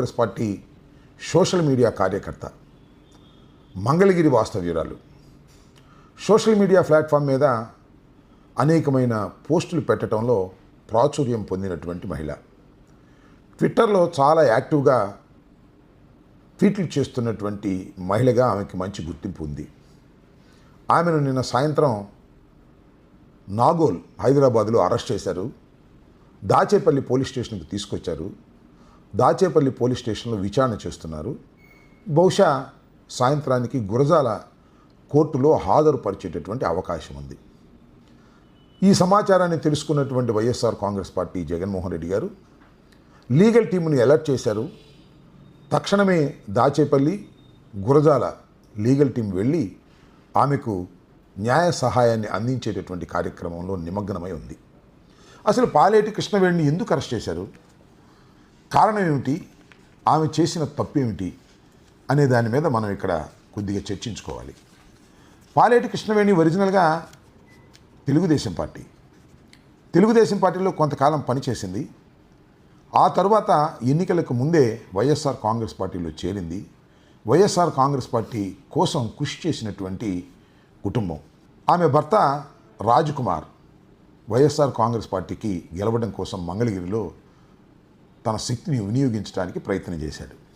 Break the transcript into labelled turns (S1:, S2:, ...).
S1: Congress party social media కార్యకర్త. మంగళగిరి వాస్తవ్యురాలు. Social media platform మీద అనేకమైన పోస్టులు పెట్టడంలో ప్రాచుర్యం పొందినటువంటి మహిళ. ట్విట్టర్లో చాలా యాక్టివ్గా ట్వీట్లు చేస్తున్నటువంటి మహిళగా ఆమెకి మంచి గుర్తింపు ఉంది. ఆమెను నిన్న సాయంత్రం నాగోల్ హైదరాబాద్లో అరెస్ట్ చేశారు. దాచేపల్లి పోలీస్ స్టేషన్కి తీసుకొచ్చారు. దాచేపల్లి పోలీస్ స్టేషన్లో విచారణ చేస్తున్నారు. బహుశా సాయంత్రానికి గురజాల కోర్టులో హాజరుపరిచేటటువంటి అవకాశం ఉంది. ఈ సమాచారాన్ని తెలుసుకున్నటువంటి YSR Congress party Jaganmohan Reddy garu legal టీముని alert చేశారు. తక్షణమే దాచేపల్లి గురజాల లీగల్ టీం వెళ్ళి ఆమెకు న్యాయ సహాయాన్ని అందించేటటువంటి కార్యక్రమంలో నిమగ్నమై ఉంది. అసలు పాలేటి కృష్ణవేణిని ఎందుకు అరెస్ట్ చేశారు? కారణం ఏమిటి? ఆమె చేసిన తప్పేమిటి? అనే దాని మీద మనం ఇక్కడ కొద్దిగా చర్చించుకోవాలి. పాలేటి కృష్ణవేణి ఒరిజినల్గా తెలుగుదేశం పార్టీ. తెలుగుదేశం పార్టీలో కొంతకాలం పనిచేసింది. ఆ తరువాత ఎన్నికలకు ముందే వైఎస్ఆర్ కాంగ్రెస్ పార్టీలో చేరింది. వైఎస్ఆర్ కాంగ్రెస్ పార్టీ కోసం కృషి చేసినటువంటి కుటుంబం. ఆమె భర్త రాజ్కుమార్ వైఎస్ఆర్ కాంగ్రెస్ పార్టీకి గెలవడం కోసం మంగళగిరిలో తన శక్తిని వినియోగించడానికి ప్రయత్నం చేశాడు.